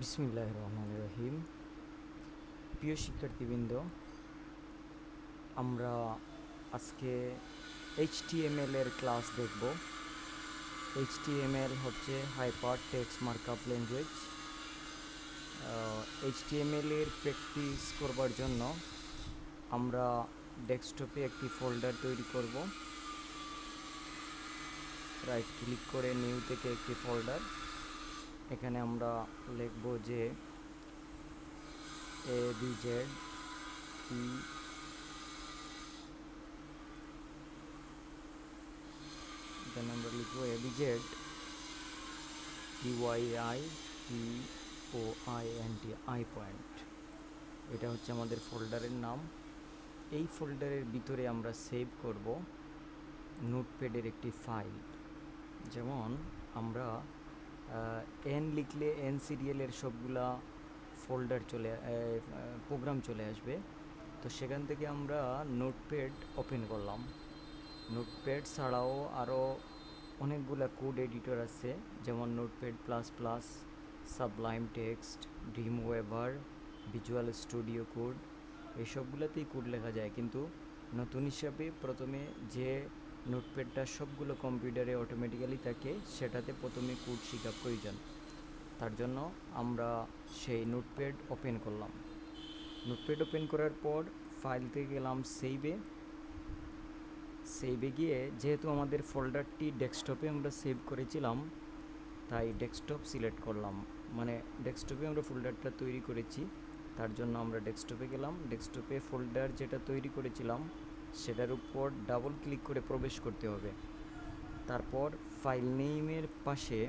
বিসমিল্লাহ রহমান রহিম প্রিয় শিক্ষার্থীবৃন্দ, আমরা আজকে এইচটিএমএল এর ক্লাস দেখব। এইচটিএমএল হচ্ছে hyper text markup language HTML এর প্র্যাকটিস করবার জন্য আমরা ডেস্কটপে একটি ফোল্ডার তৈরি করব। রাইট ক্লিক করে নিউ থেকে একটি ফোল্ডার এখানে আমরা লিখব যে এ বি জেড ই এখানে আমরা লিখব A B Z Y I T O I N T I point এটা হচ্ছে আমাদের ফোল্ডারের নাম। এই ফোল্ডারের ভিতরে আমরা সেভ করব নোটপ্যাডের একটি ফাইল। যেমন আমরা এন লিখলে এন সিরিয়ালের সবগুলা ফোল্ডার চলে প্রোগ্রাম চলে আসবে। তো সেখান থেকে আমরা নোটপ্যাড ওপেন করলাম। নোটপ্যাড ছাড়াও আরও অনেকগুলা কোড এডিটর আছে, যেমন notepad plus plus sublime text dreamweaver visual studio code এইসবগুলোতেই code লেখা যায়। কিন্তু নতুন হিসাবে প্রথমে যে নোটপ্যাডটা সবগুলো কম্পিউটারে অটোমেটিক্যালি থাকে, সেটাতে প্রথমে কোড শেখা প্রয়োজন তার জন্য আমরা সেই নোটপ্যাড ওপেন করলাম। নোটপ্যাড ওপেন করার পর ফাইলতে গেলাম সেভে সেভে গিয়ে যেহেতু আমাদের ফোল্ডারটি ডেস্কটপে আমরা সেভ করেছিলাম, তাই ডেস্কটপ সিলেক্ট করলাম। মানে ডেস্কটপে আমরা ফোল্ডারটা তৈরি করেছি, তার জন্য আমরা ডেস্কটপে গেলাম। ডেস্কটপে ফোল্ডার যেটা তৈরি করেছিলাম সেটার উপর ডাবল ক্লিক করে প্রবেশ করতে হবে। তারপর ফাইল নেইমের পাশে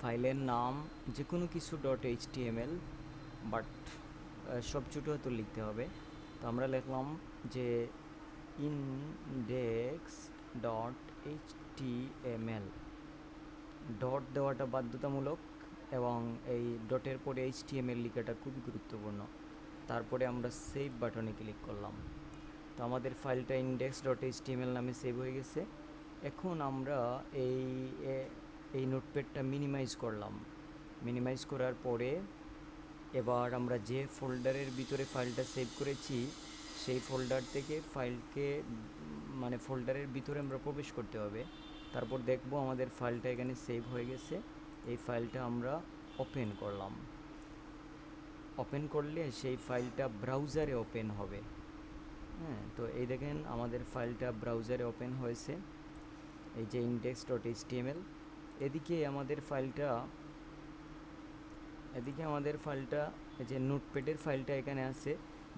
ফাইলের নাম যে কোনো কিছু ডট এইচ বাট সব ছোটো হয়তো লিখতে হবে। তো আমরা লিখলাম যে index dot H T M L dot দেওয়াটা বাধ্যতামূলক এবং এই ডটের পরে এইচ টি লেখাটা খুবই গুরুত্বপূর্ণ। তারপরে আমরা সেভ বাটনে ক্লিক করলাম। তো আমাদের ফাইলটা index dot H T M L নামে সেভ হয়ে গেছে। এখন আমরা এই এই নোটপ্যাডটা মিনিমাইজ করলাম। মিনিমাইজ করার পরে এবার আমরা যে ফোল্ডারের ভিতরে ফাইলটা সেভ করেছি, সেই ফোল্ডার থেকে ফাইলকে মানে ফোল্ডারের ভিতরে আমরা প্রবেশ করতে হবে। তারপর দেখব আমাদের ফাইলটা এখানে সেভ হয়ে গেছে। এই ফাইলটা আমরা ওপেন করলাম। ওপেন করলে সেই ফাইলটা ব্রাউজারে ওপেন হবে। হ্যাঁ তো এই দেখেন আমাদের ফাইলটা ব্রাউজারে ওপেন হয়েছে। এই যে ইন্ডেক্স ডট এইচ এদিকে আমাদের ফাইলটা, এদিকে আমাদের ফাইলটা যে নোটপ্যাডের ফাইলটা এখানে আছে।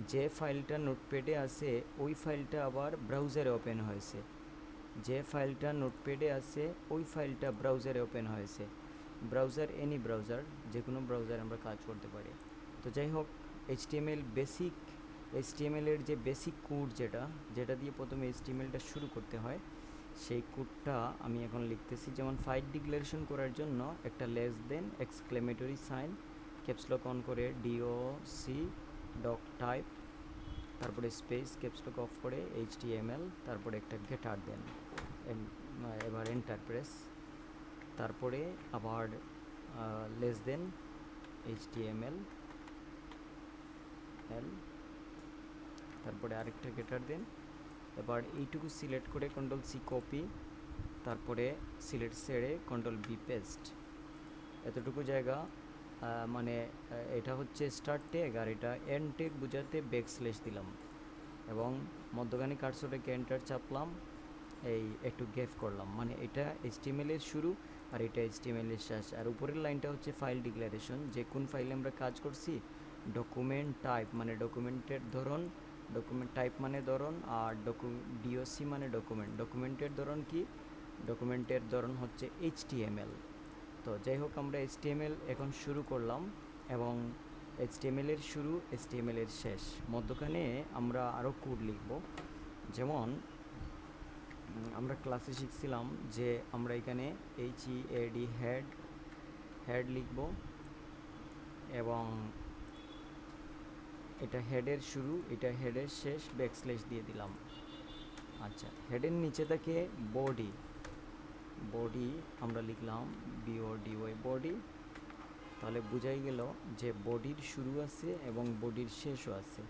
যে ফাইলটা নোটপ্যাডে আছে, ওই ফাইলটা আবার ব্রাউজারে ওপেন হয়েছে। যে ফাইলটা নোটপ্যাডে আছে, ওই ফাইলটা ব্রাউজারে ওপেন হয়েছে। ব্রাউজার এনি ব্রাউজার যে কোনো ব্রাউজারে আমরা কাজ করতে পারি। তো যাই হোক এইচটিএমএল বেসিক এইচটিএমএলের যে বেসিক কোড যেটা যেটা দিয়ে প্রথমে এইচটিএমএলটা শুরু করতে হয়, সেই কোডটা আমি এখন লিখতেছি। যেমন ফাইল ডিক্লারেশন করার জন্য একটা less than exclamatory sign caps lock on করে ডিও সি ডক টাইপ তারপরে স্পেস ক্যাপসলক অফ করে এইচ তারপরে একটা গেটার দেন এবার এন্টার প্রেস তারপরে আবার লেস দেন এইচ এল এল তারপরে আরেকটা গেটার দেন। এবার এইটুকু সিলেক্ট করে কন্ট্রোল সি কপি তারপরে সিলেক্ট ছেড়ে কন্ট্রোল বি পেস্ট এতটুকু জায়গা মানে এটা হচ্ছে স্টার্ট টেক আর এটা এন্ড টেক বোঝাতে ব্যাক স্লেশ দিলাম। এবং মধ্যখানে কার্সোটাকে এন্টার চাপলাম, এই একটু গেফ করলাম। মানে এটা এইচটিএমএলের শুরু আর এটা এইচটিএমএলের শেষ। আর উপরের লাইনটা হচ্ছে ফাইল ডিক্লারেশন যে কোন ফাইলে আমরা কাজ করছি ডকুমেন্ট টাইপ মানে ডকুমেন্টের ধরন ডকুমেন্ট টাইপ মানে ধরন আর ডকু ডিওসি মানে ডকুমেন্ট ডকুমেন্টের ধরন কি ডকুমেন্টের ধরন হচ্ছে এইচটিএমএল তো যাই হোক আমরা এইচটিএমএল এখন শুরু করলাম এবং এইচটিএমএলের শুরু এইচটিএমএলের শেষ মধ্যখানে আমরা আরও কোড লিখব যেমন আমরা ক্লাসে শিখছিলাম যে আমরা এখানে H E A D head head লিখব এবং এটা হেডের শুরু, এটা হেডের শেষ ব্যাকস্ল্যাশ দিয়ে দিলাম। আচ্ছা হেডের নিচে থাকে বডি বডি আমরা লিখলাম বিও ডিওয়াই বডি তাহলে বোঝাই গেল যে বডির শুরু আছে এবং বডির শেষও আছে।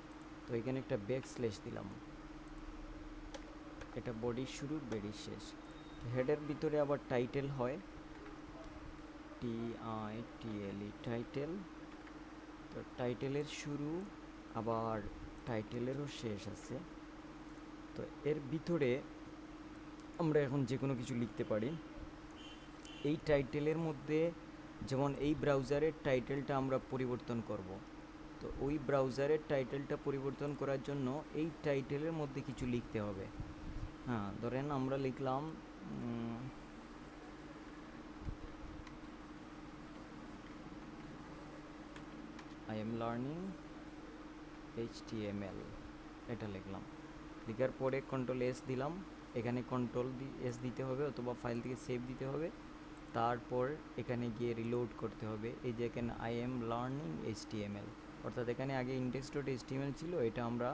তো এখানে একটা ব্যাক স্লেশ দিলাম। এটা বডির শুরু বেডির শেষ। হেডের ভিতরে আবার টাইটেল হয়। T I T L E title তো টাইটেলের শুরু আবার টাইটেলেরও শেষ আছে। তো এর ভিতরে আমরা এখন যে কোনো কিছু লিখতে পারি। এই টাইটেলের মধ্যে যেমন এই ব্রাউজারের টাইটেলটা আমরা পরিবর্তন করব। তো ওই ব্রাউজারের টাইটেলটা পরিবর্তন করার জন্য এই টাইটেলের মধ্যে কিছু লিখতে হবে। হ্যাঁ ধরেন আমরা লিখলাম I am learning H T M L এটা লিখলাম। লিখার পরে কন্ট্রোল এস দিলাম। এখানে কন্ট্রোল এস দিতে হবে অথবা ফাইল থেকে সেভ দিতে হবে। তারপর এখানে গিয়ে রিলোড করতে হবে। এই যে এখানে I am learning H T M L অর্থাৎ এখানে আগে index dot H T M L ছিল, এটা আমরা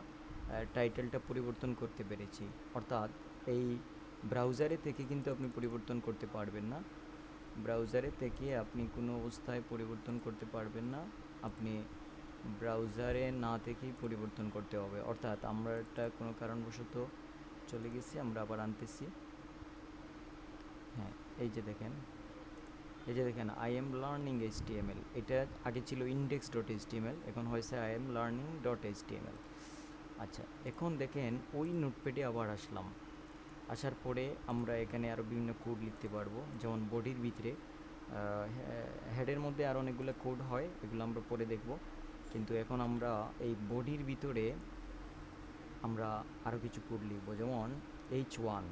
টাইটেলটা পরিবর্তন করতে পেরেছি। অর্থাৎ এই ব্রাউজারে থেকে কিন্তু আপনি পরিবর্তন করতে পারবেন না। ব্রাউজারে থেকে আপনি কোনো অবস্থায় পরিবর্তন করতে পারবেন না। আপনি ব্রাউজারে না থেকেই পরিবর্তন করতে হবে। অর্থাৎ আমরা একটা কোনো কারণবশত চলে গেছি, আমরা আবার আনতেছি। হ্যাঁ এই যে দেখেন। এই যে দেখেন I am learning H T M L এটা আগে ছিল index dot H T M L এখন হয়েছে I am learning dot H T M L আচ্ছা এখন দেখেন, ওই নোটপ্যাডে আবার আসলাম। আসার পরে আমরা এখানে আরও বিভিন্ন কোড লিখতে পারব। যেমন বডির ভিতরে হেডের মধ্যে আরও অনেকগুলো কোড হয়, এগুলো আমরা পরে দেখব। কিন্তু এখন আমরা এই বডির ভিতরে আমরা আরও কিছু কোড লিখব, যেমন এইচ ওয়ান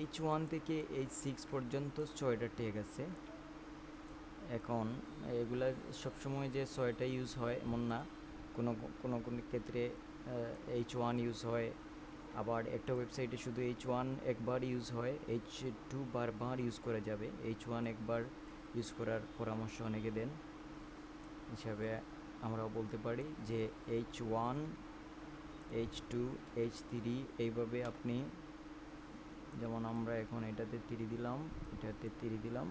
এইচ ওয়ান থেকে এইচ সিক্স পর্যন্ত ছয়টা টেক আছে। এখন এগুলা সবসময় যে ছয়টা ইউজ হয় এমন না। কোনো কোনো কোনো ক্ষেত্রে এইচ ওয়ান ইউজ হয়। আবার একটা ওয়েবসাইটে শুধু এইচ ওয়ান একবার ইউজ হয় এইচ টু বারবার ইউজ করা যাবে। এইচ ওয়ান একবার ইউজ করার পরামর্শ অনেকে দেন। হিসাবে আমরা বলতে পারি যে H one H two H three এইভাবে আপনি যেমন আমরা এখন এটাতে তিরি দিলাম, এটাতে তিরি দিলাম।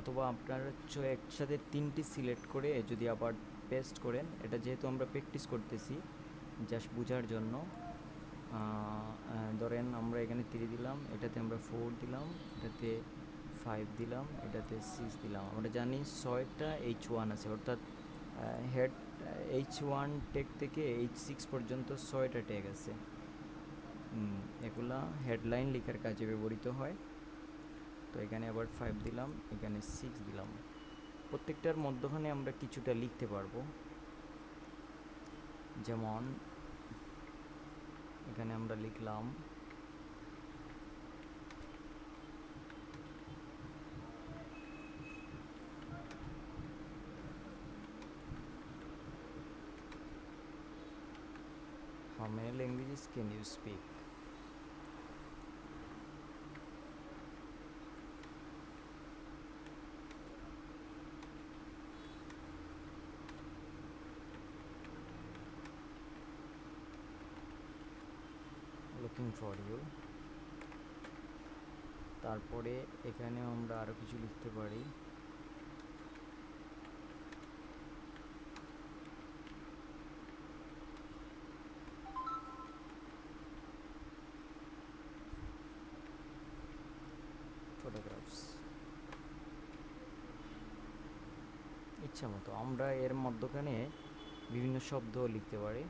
অথবা আপনার হচ্ছে একসাথে তিনটি সিলেক্ট করে যদি আবার পেস্ট করেন, এটা যেহেতু আমরা প্র্যাকটিস করতেছি জাস্ট বোঝার জন্য ধরেন আমরা এখানে থ্রি দিলাম, এটাতে আমরা ফোর দিলাম, এটাতে ফাইভ দিলাম, এটাতে সিক্স দিলাম। আমরা জানি ছয়টা এইচ ওয়ান আছে, অর্থাৎ হেড এইচ ওয়ান টেক থেকে এইচ সিক্স পর্যন্ত ছয়টা টেক আছে। এগুলা হেডলাইন লেখার কাজে ব্যবহৃত হয়। তো এখানে আবার ফাইভ দিলাম, এখানে সিক্স দিলাম। প্রত্যেকটার মধ্যখানে আমরা কিছুটা লিখতে পারব। যেমন, এখানে আমরা লিখলাম languages can you speak? Looking for you তারপরে এখানে আমরা আরও কিছু লিখতে পারি ইচ্ছা মতো আমরা এর মধ্যখানে বিভিন্ন শব্দ লিখতে পারি।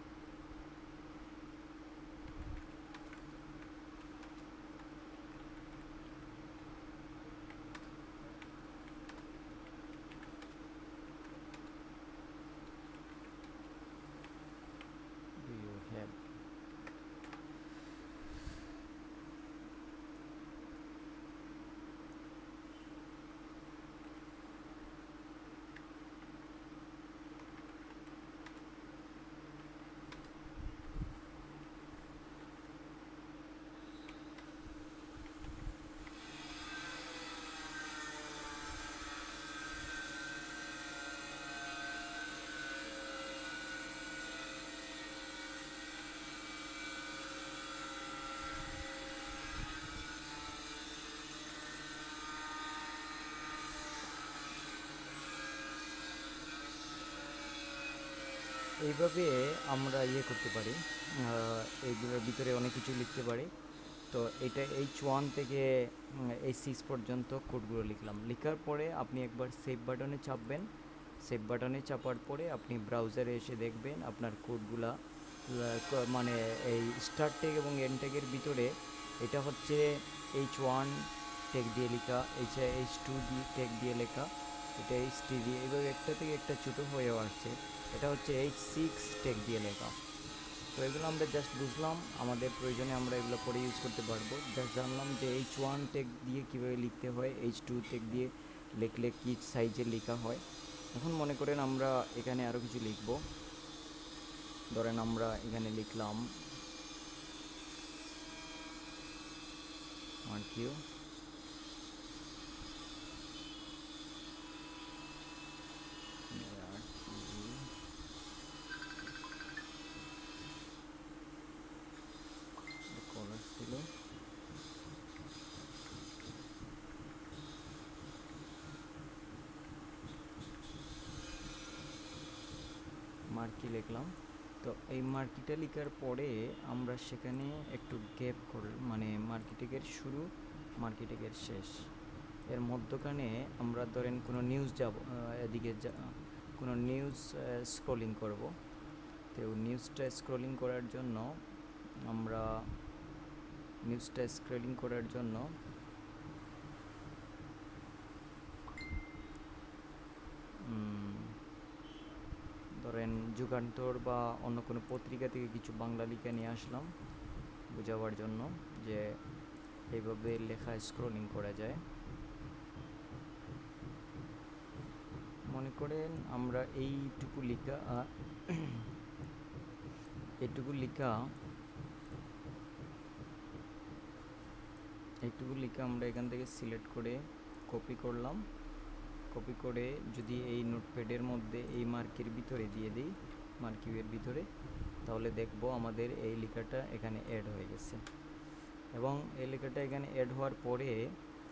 এইভাবে আমরা ইয়ে করতে পারি এইগুলোর ভিতরে অনেক কিছু লিখতে পারি। তো এটা এইচ ওয়ান থেকে এইচ সিক্স পর্যন্ত কোডগুলো লিখলাম। লেখার পরে আপনি একবার সেভ বাটনে চাপবেন। সেভ বাটনে চাপার পরে আপনি ব্রাউজারে এসে দেখবেন আপনার কোডগুলা মানে এই স্টার্ট টেক এবং এন্ড টেকের ভিতরে এটা হচ্ছে এইচ ওয়ান টেক দিয়ে লেখা এইচ এইচ টু দিয়ে টেক দিয়ে লেখা। এটা এইচ টি দিয়ে এভাবে একটা থেকে একটা ছোটো হয়েও আসছে। এটা হচ্ছে এইচ সিক্স টেক দিয়ে লেখা তো এগুলো আমরা জাস্ট বুঝলাম, আমাদের প্রয়োজনে আমরা এগুলো পরে ইউজ করতে পারব। জাস্ট জানলাম যে এইচ ওয়ান টেক দিয়ে কীভাবে লিখতে হয় এইচ টু টেক দিয়ে লিখলে কী সাইজে লেখা হয়। এখন মনে করেন আমরা এখানে আরও কিছু লিখব। ধরেন আমরা এখানে লিখলাম মার্কিও কলার ছিল মার্কি লিখলাম। তো এই মার্কিটা লেখার পরে আমরা সেখানে একটু গ্যাপ কর মানে মার্কেটিংয়ের শুরু মার্কেটিংয়ের শেষ। এর মধ্যখানে আমরা ধরেন কোনো নিউজ যাব এদিকে কোনো নিউজ স্ক্রলিং করব। তো নিউজটা স্ক্রলিং করার জন্য আমরা নিউজটা স্ক্রলিং করার জন্য উম, ধরেন যুগান্তর বা অন্য কোনো পত্রিকা থেকে কিছু বাংলা লিখে নিয়ে আসলাম বোঝাবার জন্য যে এইভাবে লেখা স্ক্রোলিং করা যায়। মনে করেন আমরা এইটুকু লেখা আহ, এইটুকু লেখা এইটুকু লেখা আমরা এখান থেকে সিলেক্ট করে কপি করলাম। কপি করে যদি এই নোটপ্যাডের মধ্যে এই মার্কের ভিতরে দিয়ে দিই মার্কিউয়ের ভিতরে, তাহলে দেখব আমাদের এই লেখাটা এখানে অ্যাড হয়ে গেছে। এবং এই লেখাটা এখানে অ্যাড হওয়ার পরে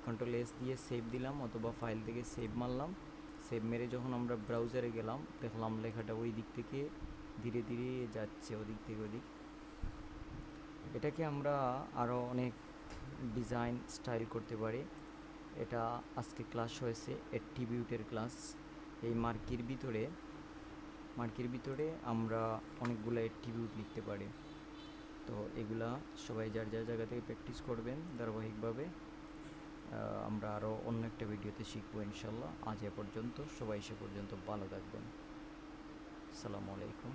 কন্ট্রোল এস দিয়ে সেভ দিলাম অথবা ফাইল থেকে সেভ মারলাম। সেভ মেরে যখন আমরা ব্রাউজারে গেলাম, দেখলাম লেখাটা ওই দিক থেকে ধীরে ধীরে যাচ্ছে, ওদিক থেকে ওদিক। এটাকে আমরা আরও অনেক ডিজাইন স্টাইল করতে পারি। এটা আজকে ক্লাস হয়েছে অ্যাট্রিবিউটের ক্লাস এই মার্কির ভিতরে মার্কির ভিতরে আমরা অনেকগুলো অ্যাট্রিবিউট লিখতে পারি। তো এগুলা সবাই যার যার জায়গা থেকে প্র্যাকটিস করবেন ধারাবাহিকভাবে আমরা আরও অন্য একটা ভিডিওতে শিখব ইনশাল্লাহ। আজ এ পর্যন্ত সবাই সে পর্যন্ত ভালো থাকবেন। আসসালামু আলাইকুম।